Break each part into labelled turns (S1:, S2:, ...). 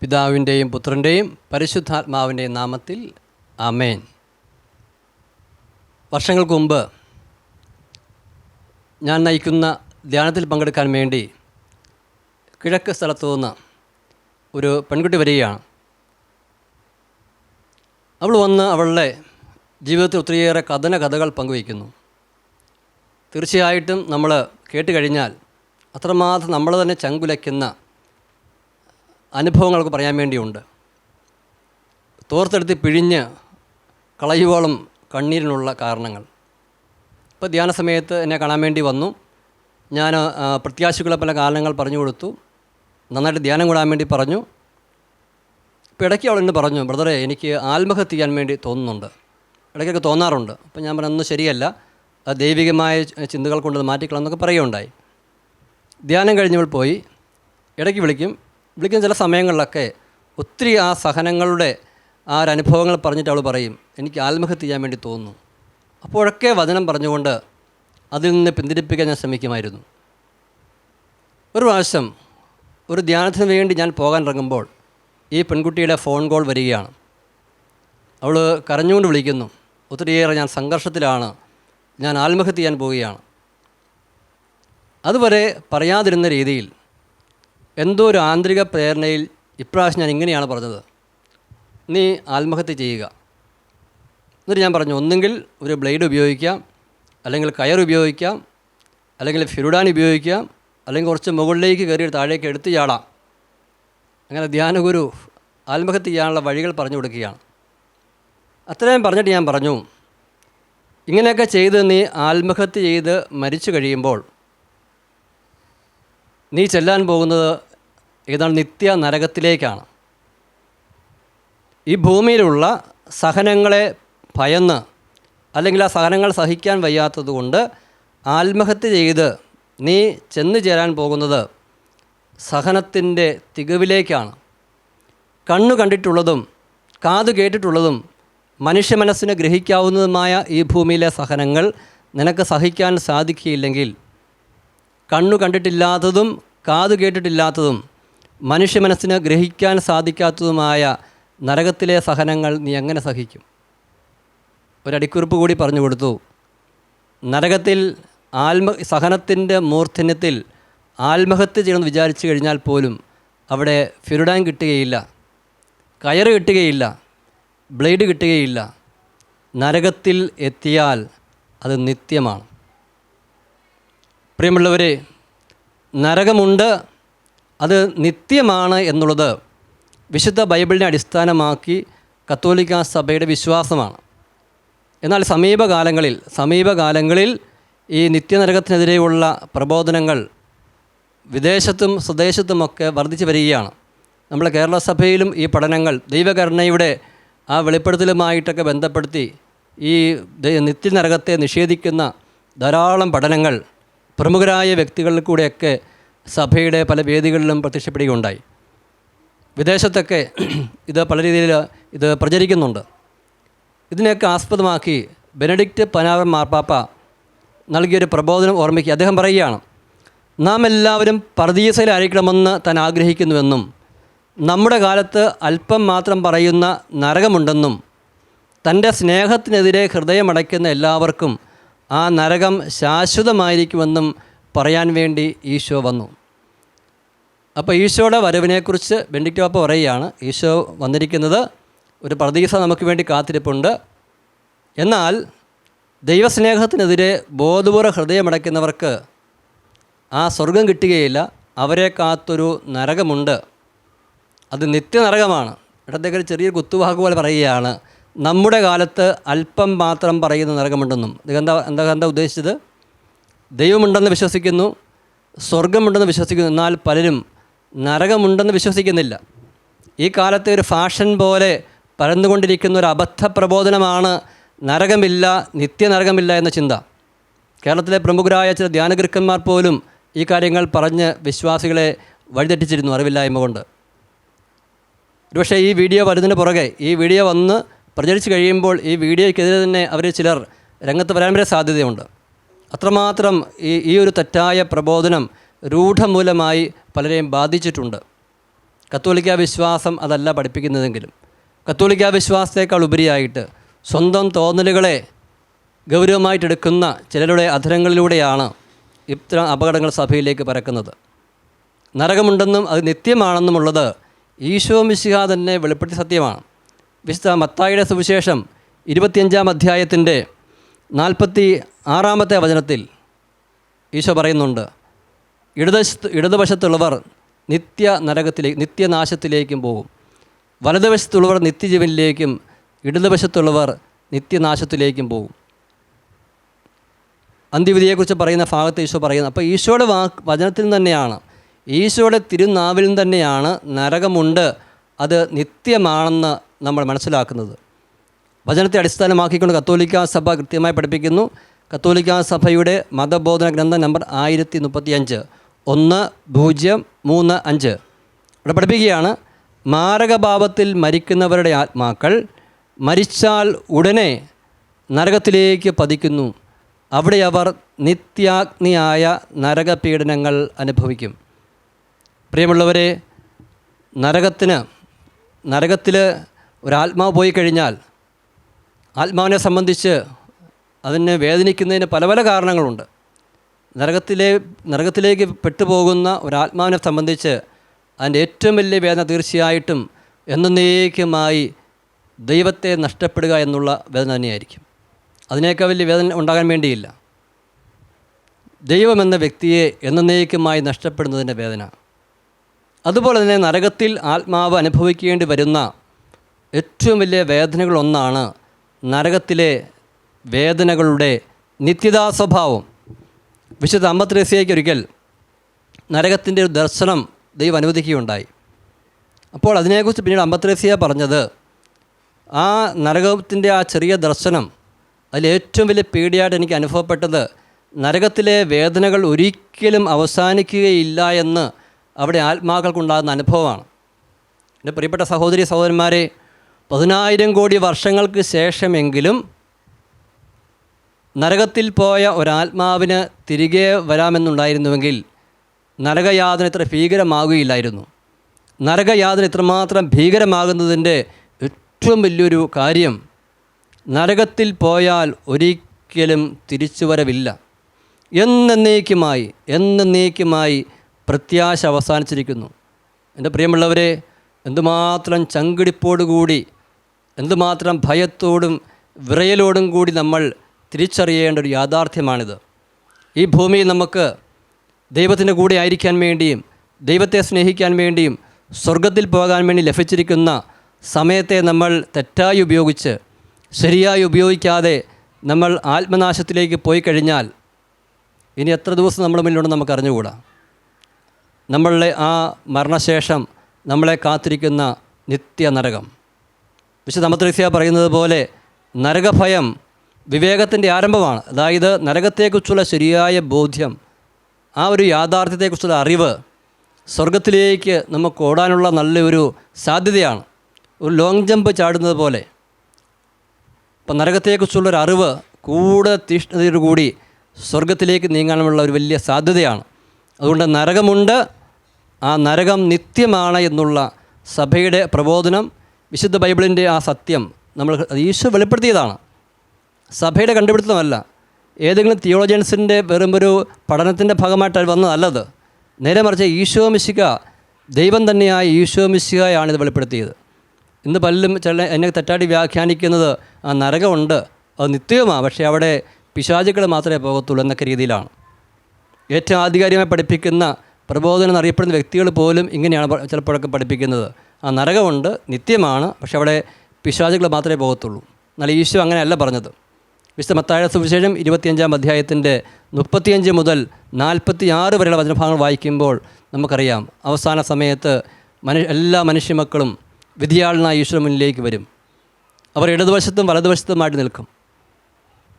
S1: പിതാവിന്റെയും പുത്രന്റെയും പരിശുദ്ധാത്മാവിന്റെയും നാമത്തിൽ അമേൻ വർഷങ്ങൾക്ക് മുമ്പ് ഞാൻ നയിക്കുന്ന ധ്യാനത്തിൽ പങ്കെടുക്കാൻ വേണ്ടി കിഴക്ക് സ്ഥലത്തു നിന്ന് ഒരു പെൺകുട്ടി വരികയാണ്. അവൾ വന്ന് അവളുടെ ജീവിതത്തിൽ ഒത്തിരിയേറെ കഥന കഥകൾ പങ്കുവയ്ക്കുന്നു. തീർച്ചയായിട്ടും നമ്മൾ കേട്ടുകഴിഞ്ഞാൽ അത്രമാത്രം നമ്മൾ തന്നെ ചങ്കുലയ്ക്കുന്ന അനുഭവങ്ങൾക്ക് പറയാൻ വേണ്ടിയുണ്ട്. തോർത്തെടുത്ത് പിഴിഞ്ഞ് കളയുവോളം കണ്ണീരിനുള്ള കാരണങ്ങൾ. ഇപ്പോൾ ധ്യാന സമയത്ത് എന്നെ കാണാൻ വേണ്ടി വന്നു. ഞാൻ പ്രത്യാശികളെ പല കാരണങ്ങൾ പറഞ്ഞു കൊടുത്തു. നന്നായിട്ട് ധ്യാനം കൂടാൻ വേണ്ടി പറഞ്ഞു. ഇപ്പോൾ ഇടയ്ക്ക് അവൾ പറഞ്ഞു ബ്രദറെ എനിക്ക് ആത്മഹത്യ ചെയ്യാൻ വേണ്ടി തോന്നുന്നുണ്ട്. ഇടയ്ക്കൊക്കെ തോന്നാറുണ്ട്. അപ്പോൾ ഞാൻ പറഞ്ഞൊന്നും ശരിയല്ല. അത് ദൈവികമായ ചിന്തകൾ കൊണ്ട് മാറ്റിക്കളാം എന്നൊക്കെ പറയുകയുണ്ടായി. ധ്യാനം കഴിഞ്ഞവൾ പോയി. ഇടയ്ക്ക് വിളിക്കും. വിളിക്കുന്ന ചില സമയങ്ങളിലൊക്കെ ഒത്തിരി ആ സഹനങ്ങളുടെ ആ ഒരു അനുഭവങ്ങൾ പറഞ്ഞിട്ട് അവൾ പറയും എനിക്ക് ആത്മഹത്യ ചെയ്യാൻ വേണ്ടി തോന്നുന്നു. അപ്പോഴൊക്കെ വചനം പറഞ്ഞുകൊണ്ട് അതിൽ നിന്ന് പിന്തിരിപ്പിക്കാൻ ഞാൻ ശ്രമിക്കുമായിരുന്നു. ഒരു പ്രാവശ്യം ഒരു ധ്യാനത്തിന് വേണ്ടി ഞാൻ പോകാൻ ഇറങ്ങുമ്പോൾ ഈ പെൺകുട്ടിയുടെ ഫോൺ കോൾ വരികയാണ്. അവൾ കരഞ്ഞുകൊണ്ട് വിളിക്കുന്നു ഒത്തിരിയേറെ ഞാൻ സംഘർഷത്തിലാണ് ഞാൻ ആത്മഹത്യ ചെയ്യാൻ പോവുകയാണ്. അതുവരെ പറയാതിരുന്ന രീതിയിൽ എന്തോ ഒരു ആന്തരിക പ്രേരണയിൽ ഇപ്രാവശ്യം ഞാൻ ഇങ്ങനെയാണ് പറഞ്ഞത്? നീ ആത്മഹത്യ ചെയ്യുക. എന്നിട്ട് ഞാൻ പറഞ്ഞു ഒന്നുകിൽ ഒരു ബ്ലേഡ് ഉപയോഗിക്കാം അല്ലെങ്കിൽ കയർ ഉപയോഗിക്കാം അല്ലെങ്കിൽ ഫിരുഡാൻ ഉപയോഗിക്കാം അല്ലെങ്കിൽ കുറച്ച് മുകളിലേക്ക് കയറി താഴേക്ക് എടുത്ത് ചാടാം. അങ്ങനെ ധ്യാനഗുരു ആത്മഹത്യ ചെയ്യാനുള്ള വഴികൾ പറഞ്ഞു കൊടുക്കുകയാണ്. അത്രയും പറഞ്ഞിട്ട് ഞാൻ പറഞ്ഞു ഇങ്ങനെയൊക്കെ ചെയ്ത് നീ ആത്മഹത്യ ചെയ്ത് മരിച്ചു കഴിയുമ്പോൾ നീ ചെല്ലാൻ പോകുന്നത് ഏതാണ്ട് നിത്യ നരകത്തിലേക്കാണ്. ഈ ഭൂമിയിലുള്ള സഹനങ്ങളെ ഭയന്ന് അല്ലെങ്കിൽ ആ സഹനങ്ങൾ സഹിക്കാൻ വയ്യാത്തതുകൊണ്ട് ആത്മഹത്യ ചെയ്ത് നീ ചെന്നു ചേരാൻ പോകുന്നത് സഹനത്തിന്റെ തികവിലേക്കാണ്. കണ്ണു കണ്ടിട്ടുള്ളതും കാതു കേട്ടിട്ടുള്ളതും മനുഷ്യ മനസ്സിന് ഗ്രഹിക്കാവുന്നതുമായ ഈ ഭൂമിയിലെ സഹനങ്ങൾ നിനക്ക് സഹിക്കാൻ സാധിക്കുകയില്ലെങ്കിൽ കണ്ണു കണ്ടിട്ടില്ലാത്തതും കാതു കേട്ടിട്ടില്ലാത്തതും മനുഷ്യ മനസ്സിന് ഗ്രഹിക്കാൻ സാധിക്കാത്തതുമായ നരകത്തിലെ സഹനങ്ങൾ നീ എങ്ങനെ സഹിക്കും? ഒരടിക്കുറിപ്പ് കൂടി പറഞ്ഞു കൊടുത്തു. നരകത്തിൽ ആത്മ സഹനത്തിന്റെ മൂർധന്യത്തിൽ ആത്മഹത്യ ചെയ്യണമെന്ന് വിചാരിച്ചു കഴിഞ്ഞാൽ പോലും അവിടെ ഫിരുടാൻ കിട്ടുകയില്ല കയറ് കിട്ടുകയില്ല ബ്ലേഡ് കിട്ടുകയില്ല. നരകത്തിൽ എത്തിയാൽ അത് നിത്യമാണ്. പ്രിയമുള്ളവരെ നരകമുണ്ട് അത് നിത്യമാണ് എന്നുള്ളത് വിശുദ്ധ ബൈബിളിനെ അടിസ്ഥാനമാക്കി കത്തോലിക്ക സഭയുടെ വിശ്വാസമാണ്. എന്നാൽ സമീപകാലങ്ങളിൽ സമീപകാലങ്ങളിൽ ഈ നിത്യനരകത്തിനെതിരെയുള്ള പ്രബോധനങ്ങൾ വിദേശത്തും സ്വദേശത്തുമൊക്കെ വർദ്ധിച്ചു വരികയാണ്. നമ്മുടെ കേരള സഭയിലും ഈ പഠനങ്ങൾ ദൈവകരുണയുടെ ആ വെളിപ്പെടുത്തലുമായിട്ടൊക്കെ ബന്ധപ്പെടുത്തി ഈ നിത്യനരകത്തെ നിഷേധിക്കുന്ന ധാരാളം പഠനങ്ങൾ പ്രമുഖരായ വ്യക്തികളിൽ കൂടെയൊക്കെ സഭയുടെ പല വേദികളിലും പ്രത്യക്ഷപ്പെടുകയുണ്ടായി. വിദേശത്തൊക്കെ ഇത് പല രീതിയിൽ ഇത് പ്രചരിക്കുന്നുണ്ട്. ഇതിനെയൊക്കെ ആസ്പദമാക്കി ബെനഡിക്റ്റ് പനാവൻ മാർപ്പാപ്പ നൽകിയൊരു പ്രബോധനം ഓർമ്മിക്കുക അദ്ദേഹം പറയുകയാണ് നാം എല്ലാവരും പർദീസയിലായിരിക്കണമെന്ന് താൻ ആഗ്രഹിക്കുന്നുവെന്നും നമ്മുടെ കാലത്ത് അല്പം മാത്രം പറയുന്ന നരകമുണ്ടെന്നും തന്റെ സ്നേഹത്തിനെതിരെ ഹൃദയമടയ്ക്കുന്ന എല്ലാവർക്കും ആ നരകം ശാശ്വതമായിരിക്കുമെന്നും പറയാൻ വേണ്ടി ഈശോ വന്നു. അപ്പോൾ ഈശോയുടെ വരവിനെക്കുറിച്ച് ബെൻഡിക്റ്റോപ്പ പറയുകയാണ്. ഈശോ വന്നിരിക്കുന്നത് ഒരു പ്രതീക്ഷ നമുക്ക് വേണ്ടി കാത്തിരിപ്പുണ്ട്. എന്നാൽ ദൈവസ്നേഹത്തിനെതിരെ ബോധപൂർവ ഹൃദയമടയ്ക്കുന്നവർക്ക് ആ സ്വർഗം കിട്ടുകയില്ല. അവരെ കാത്തൊരു നരകമുണ്ട്. അത് നിത്യനരകമാണ്. ഇടത്തേക്ക് ഒരു ചെറിയ കുത്തുവാക്ക് പോലെ പറയുകയാണ്. നമ്മുടെ കാലത്ത് അല്പം മാത്രം പറയുന്ന നരകമുണ്ടെന്നും. ഇത് എന്താ എന്താ എന്താ ഉദ്ദേശിച്ചത്? ദൈവമുണ്ടെന്ന് വിശ്വസിക്കുന്നു സ്വർഗമുണ്ടെന്ന് വിശ്വസിക്കുന്നു എന്നാൽ പലരും നരകമുണ്ടെന്ന് വിശ്വസിക്കുന്നില്ല. ഈ കാലത്തെ ഒരു ഫാഷൻ പോലെ പരന്നുകൊണ്ടിരിക്കുന്ന ഒരു അബദ്ധ പ്രബോധനമാണ് നരകമില്ല നിത്യനരകമില്ല എന്ന ചിന്ത. കേരളത്തിലെ പ്രമുഖരായ ചില ധ്യാനഗൃഹന്മാർ പോലും ഈ കാര്യങ്ങൾ പറഞ്ഞ് വിശ്വാസികളെ വഴിതെറ്റിച്ചിരുന്നു അറിവില്ലായ്മ കൊണ്ട്. ഒരുപക്ഷേ ഈ വീഡിയോ വരുന്നതിന് പുറകെ ഈ വീഡിയോ വന്ന് പ്രചരിച്ചു കഴിയുമ്പോൾ ഈ വീഡിയോയ്ക്കെതിരെ തന്നെ അവർ ചിലർ രംഗത്ത് വരാൻ വരെ സാധ്യതയുണ്ട്. അത്രമാത്രം ഈ ഈ ഒരു തെറ്റായ പ്രബോധനം രൂഢമൂലമായി പലരെയും ബാധിച്ചിട്ടുണ്ട്. കത്തോലിക്ക വിശ്വാസം അതല്ല പഠിപ്പിക്കുന്നതെങ്കിലും. കത്തോലിക്ക വിശ്വാസത്തേക്കാൾ ഉപരിയായിട്ട് സ്വന്തം തോന്നലുകളെ ഗൗരവമായിട്ടെടുക്കുന്ന ചിലരുടെ അധരങ്ങളിലൂടെയാണ് ഇത്തരം അപകടങ്ങൾ സഭയിലേക്ക് പരക്കുന്നത്. നരകമുണ്ടെന്നും അത് നിത്യമാണെന്നുമുള്ളത് ഈശോ മിശിഹ തന്നെ വെളിപ്പെടുത്തിയ സത്യമാണ്. വിശുദ്ധ മത്തായിയുടെ സുവിശേഷം ഇരുപത്തിയഞ്ചാം അധ്യായത്തിന്റെ നാൽപ്പത്തി ആറാമത്തെ വചനത്തിൽ ഈശോ പറയുന്നുണ്ട് ഇടതുവശത്ത് ഇടതുവശത്തുള്ളവർ നിത്യ നരകത്തിലേക്ക് നിത്യനാശത്തിലേക്കും പോകും വലതുവശത്തുള്ളവർ നിത്യജീവനിലേക്കും ഇടതുവശത്തുള്ളവർ നിത്യനാശത്തിലേക്കും പോകും അന്ത്യവിധിയെക്കുറിച്ച് പറയുന്ന ഭാഗത്ത് ഈശോ പറയുന്നത് അപ്പോൾ ഈശോയുടെ വാക്ക് വചനത്തിൽ തന്നെയാണ് ഈശോയുടെ തിരുനാവിൽ തന്നെയാണ് നരകമുണ്ട്. അത് നിത്യമാണെന്ന് നമ്മൾ മനസ്സിലാക്കുന്നത്. വചനത്തെ അടിസ്ഥാനമാക്കിക്കൊണ്ട് കത്തോലിക്കാ സഭ കൃത്യമായി പഠിപ്പിക്കുന്നു. കത്തോലിക്കാ സഭയുടെ മതബോധന ഗ്രന്ഥം നമ്പർ ആയിരത്തി മുപ്പത്തി അഞ്ച് ഒന്ന് പൂജ്യം മൂന്ന് അഞ്ച്. ഇവിടെ പഠിപ്പിക്കുകയാണ് മാരകഭാവത്തിൽ മരിക്കുന്നവരുടെ ആത്മാക്കൾ മരിച്ചാൽ ഉടനെ നരകത്തിലേക്ക് പതിക്കുന്നു. അവിടെ അവർ നിത്യാഗ്നിയായ നരകപീഡനങ്ങൾ അനുഭവിക്കും. പ്രിയമുള്ളവരെ നരകത്തിന് നരകത്തിൽ ഒരാത്മാവ് പോയി കഴിഞ്ഞാൽ ആത്മാവിനെ സംബന്ധിച്ച് അതിനെ വേദനിക്കുന്നതിന് പല പല കാരണങ്ങളുണ്ട്. നരകത്തിലെ നരകത്തിലേക്ക് പെട്ടുപോകുന്ന ഒരാത്മാവിനെ സംബന്ധിച്ച് അതിന്റെ ഏറ്റവും വലിയ വേദന തീർച്ചയായിട്ടും എന്നേക്കുമായി ദൈവത്തെ നഷ്ടപ്പെടുക എന്നുള്ള വേദന തന്നെയായിരിക്കും. അതിനേക്കാൾ വലിയ വേദന ഉണ്ടാകാൻ വേണ്ടിയില്ല. ദൈവമെന്ന വ്യക്തിയെ എന്നേക്കുമായി നഷ്ടപ്പെടുന്നതിന്റെ വേദന. അതുപോലെ തന്നെ നരകത്തിൽ ആത്മാവ് അനുഭവിക്കേണ്ടി വരുന്ന ഏറ്റവും വലിയ വേദനകളൊന്നാണ് നരകത്തിലെ വേദനകളുടെ നിത്യതാ സ്വഭാവം വിശുദ്ധ അമ്പത്രേസ്യയ്ക്ക് ഒരിക്കൽ നരകത്തിന്റെ ഒരു ദർശനം ദൈവം അനുവദിക്കുകയുണ്ടായി. അപ്പോൾ അതിനെക്കുറിച്ച് പിന്നീട് അമ്പത്രേസ്യ പറഞ്ഞത് ആ നരകത്തിന്റെ ആ ചെറിയ ദർശനം അതിൽ ഏറ്റവും വലിയ പേടിയായിട്ട് എനിക്ക് അനുഭവപ്പെട്ടത് നരകത്തിലെ വേദനകൾ ഒരിക്കലും അവസാനിക്കുകയില്ല എന്ന് അവിടെ ആത്മാക്കൾക്കുണ്ടാകുന്ന അനുഭവമാണ്. എന്റെ പ്രിയപ്പെട്ട സഹോദരി സഹോദരന്മാരെ പതിനായിരം കോടി വർഷങ്ങൾക്ക് ശേഷമെങ്കിലും നരകത്തിൽ പോയ ഒരാത്മാവിന് തിരികെ വരാമെന്നുണ്ടായിരുന്നുവെങ്കിൽ നരകയാതന ഇത്ര ഭീകരമാകുകയില്ലായിരുന്നു. നരകയാതന ഇത്രമാത്രം ഭീകരമാകുന്നതിന്റെ ഏറ്റവും വലിയൊരു കാര്യം നരകത്തിൽ പോയാൽ ഒരിക്കലും തിരിച്ചുവരവില്ല. എന്നേക്കുമായി എന്നേക്കുമായി പ്രത്യാശ അവസാനിച്ചിരിക്കുന്നു. എന്റെ പ്രിയമുള്ളവരെ എന്തുമാത്രം ചങ്കിടിപ്പോടുകൂടി എന്തുമാത്രം ഭയത്തോടും വിറയലോടും കൂടി നമ്മൾ തിരിച്ചറിയേണ്ട ഒരു യാഥാർത്ഥ്യമാണിത്. ഈ ഭൂമിയിൽ നമുക്ക് ദൈവത്തിന്റെ കൂടെ ആയിരിക്കാൻ വേണ്ടിയും ദൈവത്തെ സ്നേഹിക്കാൻ വേണ്ടിയും സ്വർഗത്തിൽ പോകാൻ വേണ്ടി ലഭിച്ചിരിക്കുന്ന സമയത്തെ നമ്മൾ തെറ്റായി ഉപയോഗിച്ച് ശരിയായി ഉപയോഗിക്കാതെ നമ്മൾ ആത്മനാശത്തിലേക്ക് പോയി കഴിഞ്ഞാൽ ഇനി എത്ര ദിവസം നമ്മുടെ മുന്നിലുണ്ട് നമുക്ക് അറിഞ്ഞുകൂടാ. നമ്മളുടെ ആ മരണശേഷം നമ്മളെ കാത്തിരിക്കുന്ന നിത്യനരകം. വിശുദ്ധ അമത്രസ്യ പറയുന്നത് പോലെ നരകഭയം വിവേകത്തിന്റെ ആരംഭമാണ്. അതായത് നരകത്തെക്കുറിച്ചുള്ള ശരിയായ ബോധ്യം ആ ഒരു യാഥാർത്ഥ്യത്തെക്കുറിച്ചുള്ള അറിവ് സ്വർഗത്തിലേക്ക് നമുക്ക് ഓടാനുള്ള നല്ലൊരു സാധ്യതയാണ്. ഒരു ലോങ് ജമ്പ് ചാടുന്നത് പോലെ. അപ്പം നരകത്തെക്കുറിച്ചുള്ളൊരു അറിവ് കൂടുതൽ തീഷ്ണതയോടുകൂടി സ്വർഗത്തിലേക്ക് നീങ്ങാനുള്ള ഒരു വലിയ സാധ്യതയാണ്. അതുകൊണ്ട് നരകമുണ്ട് ആ നരകം നിത്യമാണ് എന്നുള്ള സഭയുടെ പ്രബോധനം വിശുദ്ധ ബൈബിളിന്റെ ആ സത്യം നമ്മൾ ഈശോ വെളിപ്പെടുത്തിയതാണ്. സഭയുടെ കണ്ടുപിടുത്തമല്ല. ഏതെങ്കിലും തിയോളജൻസിന്റെ വെറും ഒരു പഠനത്തിന്റെ ഭാഗമായിട്ട് വന്നതല്ലത്. നേരെ മറിച്ച് ഈശോ മിശിക ദൈവം തന്നെയായ ഈശോ മിശികയാണ് ഇത് വെളിപ്പെടുത്തിയത്. ഇന്ന് പലരും ചില എന്നെ തെറ്റാടി വ്യാഖ്യാനിക്കുന്നത് ആ നരകമുണ്ട്. അത് നിത്യവുമാണ്. പക്ഷേ അവിടെ പിശാചുക്കൾ മാത്രമേ പോകത്തുള്ളൂ എന്നൊക്കെ രീതിയിലാണ്. ഏറ്റവും ആധികാരികമായി പഠിപ്പിക്കുന്ന പ്രബോധനം എന്നറിയപ്പെടുന്ന വ്യക്തികൾ പോലും ഇങ്ങനെയാണ് ചിലപ്പോഴൊക്കെ പഠിപ്പിക്കുന്നത്. ആ നരകമുണ്ട് നിത്യമാണ് പക്ഷെ അവിടെ പിശാചുകൾ മാത്രമേ പോകത്തുള്ളൂ. എന്നാൽ ഈശോ അങ്ങനെയല്ല പറഞ്ഞത്. വിശുദ്ധ മത്തായ സുവിശേഷം ഇരുപത്തിയഞ്ചാം അധ്യായത്തിന്റെ മുപ്പത്തിയഞ്ച് മുതൽ നാൽപ്പത്തി ആറ് വരെയുള്ള വചനഭാഗങ്ങൾ വായിക്കുമ്പോൾ നമുക്കറിയാം അവസാന സമയത്ത് മനു എല്ലാ മനുഷ്യമക്കളും വിധിയാളനായ ഈശ്വര മുന്നിലേക്ക് വരും. അവർ ഇടതുവശത്തും വലതുവശത്തുമായിട്ട് നിൽക്കും.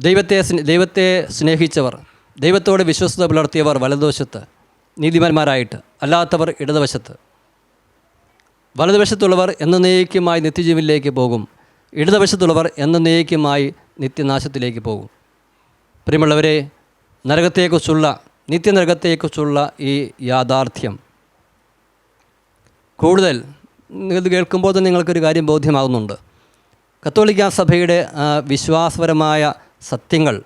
S1: ദൈവത്തെ ദൈവത്തെ സ്നേഹിച്ചവർ ദൈവത്തോട് വിശ്വസ്തത പുലർത്തിയവർ വലതുവശത്ത് നീതിമാന്മാരായിട്ട് അല്ലാത്തവർ ഇടതുവശത്ത്. വലതുവശത്തുള്ളവർ എന്നേക്കുമായി നിത്യജീവനിലേക്ക് പോകും. ഇടതുവശത്തുള്ളവർ എന്നേക്കുമായി നിത്യനാശത്തിലേക്ക് പോകും. പ്രിയമുള്ളവരെ നരകത്തെക്കുറിച്ചുള്ള നിത്യനരകത്തെക്കുറിച്ചുള്ള ഈ യാഥാർത്ഥ്യം. കൂടുതൽ ഇത് കേൾക്കുമ്പോൾ തന്നെ നിങ്ങൾക്കൊരു കാര്യം ബോധ്യമാകുന്നുണ്ട്. കത്തോലിക്ക സഭയുടെ വിശ്വാസപരമായ സത്യങ്ങൾ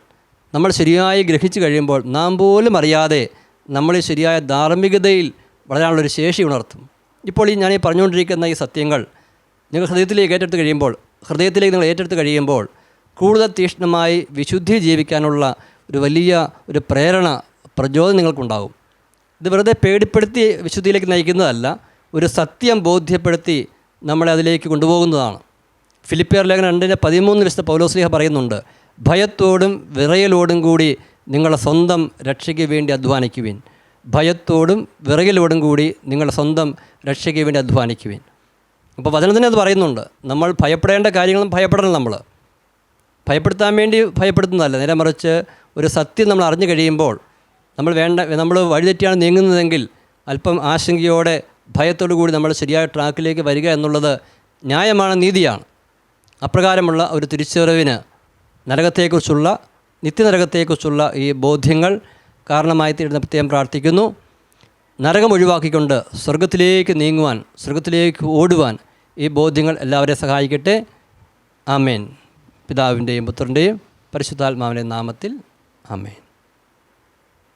S1: നമ്മൾ ശരിയായി ഗ്രഹിച്ചു കഴിയുമ്പോൾ നാം പോലും അറിയാതെ നമ്മൾ ഈ ശരിയായ ധാർമ്മികതയിൽ വളരാനുള്ളൊരു ശേഷി ഉണർത്തും. ഇപ്പോൾ ഈ ഞാൻ ഈ പറഞ്ഞുകൊണ്ടിരിക്കുന്ന ഈ സത്യങ്ങൾ നിങ്ങൾ ഹൃദയത്തിലേക്ക് ഏറ്റെടുത്ത് കഴിയുമ്പോൾ ഹൃദയത്തിലേക്ക് നിങ്ങൾ ഏറ്റെടുത്ത് കഴിയുമ്പോൾ കൂടുതൽ തീക്ഷ്ണമായി വിശുദ്ധി ജീവിക്കാനുള്ള ഒരു വലിയ ഒരു പ്രേരണ പ്രചോദനം നിങ്ങൾക്കുണ്ടാകും. ഇത് വെറുതെ പേടിപ്പെടുത്തി വിശുദ്ധിയിലേക്ക് നയിക്കുന്നതല്ല ഒരു സത്യം ബോധ്യപ്പെടുത്തി നമ്മളെ അതിലേക്ക് കൊണ്ടുപോകുന്നതാണ്. ഫിലിപ്പിയർ ലേഖനം രണ്ടിന്റെ പതിമൂന്ന് വിശുദ്ധ പൗലോസ്ലിഹ പറയുന്നുണ്ട് ഭയത്തോടും വിറയലോടും കൂടി നിങ്ങളെ സ്വന്തം രക്ഷയ്ക്ക് വേണ്ടി അധ്വാനിക്കുവിൻ. ഭയത്തോടും വിറകിലോടും കൂടി നിങ്ങൾ സ്വന്തം രക്ഷയ്ക്ക് വേണ്ടി അധ്വാനിക്കുവിൻ. അപ്പോൾ വചനത്തിന് അത് പറയുന്നുണ്ട്. നമ്മൾ ഭയപ്പെടേണ്ട കാര്യങ്ങളും ഭയപ്പെടണം നമ്മൾ. ഭയപ്പെടുത്താൻ വേണ്ടി ഭയപ്പെടുത്തുന്നതല്ല. നേരെ മറിച്ച് ഒരു സത്യം നമ്മൾ അറിഞ്ഞു കഴിയുമ്പോൾ നമ്മൾ വേണ്ട നമ്മൾ വഴിതെറ്റിയാണ് നീങ്ങുന്നതെങ്കിൽ അല്പം ആശങ്കയോടെ ഭയത്തോടു കൂടി നമ്മൾ ശരിയായ ട്രാക്കിലേക്ക് വരിക എന്നുള്ളത് ന്യായമാണ് നീതിയാണ്. അപ്രകാരമുള്ള ഒരു തിരിച്ചറിവിന് നരകത്തെക്കുറിച്ചുള്ള നിത്യനരകത്തെക്കുറിച്ചുള്ള ഈ ബോധ്യങ്ങൾ കാരണമായി തീരുന്ന പ്രത്യേകം പ്രാർത്ഥിക്കുന്നു. നരകം ഒഴിവാക്കിക്കൊണ്ട് സ്വർഗത്തിലേക്ക് നീങ്ങുവാൻ സ്വർഗത്തിലേക്ക് ഓടുവാൻ ഈ ബോധ്യങ്ങൾ എല്ലാവരെയും സഹായിക്കട്ടെ. ആമേൻ. പിതാവിന്റെയും പുത്രന്റെയും പരിശുദ്ധാത്മാവിന്റെ നാമത്തിൽ ആമേൻ.